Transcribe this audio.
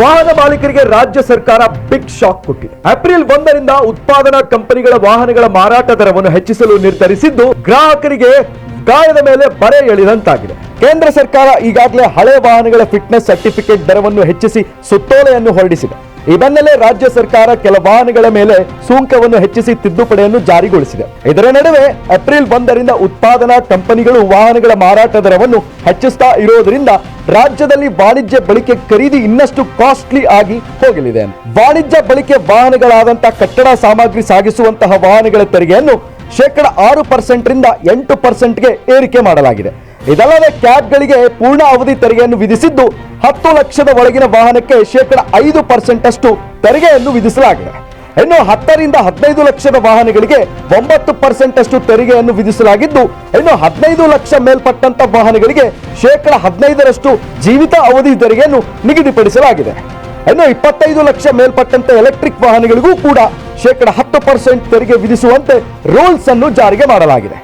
ವಾಹನ ಮಾಲೀಕರಿಗೆ ರಾಜ್ಯ ಸರ್ಕಾರ ಬಿಗ್ ಶಾಕ್ ಕೊಟ್ಟಿದೆ. ಏಪ್ರಿಲ್ ಒಂದರಿಂದ ಉತ್ಪಾದನಾ ಕಂಪನಿಗಳ ವಾಹನಗಳ ಮಾರಾಟ ದರವನ್ನು ಹೆಚ್ಚಿಸಲು ನಿರ್ಧರಿಸಿದ್ದು, ಗ್ರಾಹಕರಿಗೆ ಗಾಯದ ಮೇಲೆ ಬರೆ ಎಳೆದಂತಾಗಿದೆ. ಕೇಂದ್ರ ಸರ್ಕಾರ ಈಗಾಗಲೇ ಹಳೆ ವಾಹನಗಳ ಫಿಟ್ನೆಸ್ ಸರ್ಟಿಫಿಕೇಟ್ ದರವನ್ನು ಹೆಚ್ಚಿಸಿ ಸುತ್ತೋಲೆಯನ್ನು ಹೊರಡಿಸಿದೆ. ಈ ಬೆನ್ನಲ್ಲೇ ರಾಜ್ಯ ಸರ್ಕಾರ ಕೆಲ ವಾಹನಗಳ ಮೇಲೆ ಸುಂಕವನ್ನು ಹೆಚ್ಚಿಸಿ ತಿದ್ದುಪಡಿಯನ್ನು ಜಾರಿಗೊಳಿಸಿದೆ. ಇದರ ನಡುವೆ ಏಪ್ರಿಲ್ ಒಂದರಿಂದ ಉತ್ಪಾದನಾ ಕಂಪನಿಗಳು ವಾಹನಗಳ ಮಾರಾಟ ದರವನ್ನು ಹೆಚ್ಚಿಸ್ತಾ ಇರೋದ್ರಿಂದ ರಾಜ್ಯದಲ್ಲಿ ವಾಣಿಜ್ಯ ಬಳಕೆ ಖರೀದಿ ಇನ್ನಷ್ಟು ಕಾಸ್ಟ್ಲಿ ಆಗಿ ಹೋಗಲಿದೆ. ವಾಣಿಜ್ಯ ಬಳಕೆ ವಾಹನಗಳಾದಂತಹ ಕಟ್ಟಡ ಸಾಮಗ್ರಿ ಸಾಗಿಸುವಂತಹ ವಾಹನಗಳ ತೆರಿಗೆಯನ್ನು ಶೇಕಡ ಆರು ಪರ್ಸೆಂಟ್ ರಿಂದ ಎಂಟು ಪರ್ಸೆಂಟ್ಗೆ ಏರಿಕೆ ಮಾಡಲಾಗಿದೆ. ಇದಲ್ಲದೆ ಕ್ಯಾಬ್ಗಳಿಗೆ ಪೂರ್ಣ ಅವಧಿ ತೆರಿಗೆಯನ್ನು ವಿಧಿಸಿದ್ದು ಹತ್ತು ಲಕ್ಷದ ಒಳಗಿನ ವಾಹನಕ್ಕೆ ಶೇಕಡ ಐದು ಪರ್ಸೆಂಟ್ ಅಷ್ಟು ತೆರಿಗೆಯನ್ನು ವಿಧಿಸಲಾಗಿದೆ. ಇನ್ನು ಹತ್ತರಿಂದ ಹದಿನೈದು ಲಕ್ಷದ ವಾಹನಗಳಿಗೆ ಒಂಬತ್ತು ಪರ್ಸೆಂಟ್ ಅಷ್ಟು ತೆರಿಗೆಯನ್ನು ವಿಧಿಸಲಾಗಿದ್ದು, ಇನ್ನು ಹದಿನೈದು ಲಕ್ಷ ಮೇಲ್ಪಟ್ಟಂತ ವಾಹನಗಳಿಗೆ ಶೇಕಡ ಹದಿನೈದರಷ್ಟು ಜೀವಿತ ಅವಧಿ ತೆರಿಗೆಯನ್ನು ನಿಗದಿಪಡಿಸಲಾಗಿದೆ. ಇನ್ನು ಇಪ್ಪತ್ತೈದು ಲಕ್ಷ ಮೇಲ್ಪಟ್ಟಂತ ಎಲೆಕ್ಟ್ರಿಕ್ ವಾಹನಗಳಿಗೂ ಕೂಡ ಶೇಕಡ ಹತ್ತು ಪರ್ಸೆಂಟ್ ತೆರಿಗೆ ವಿಧಿಸುವಂತೆ ರೂಲ್ಸ್ ಅನ್ನು ಜಾರಿಗೆ ಮಾಡಲಾಗಿದೆ.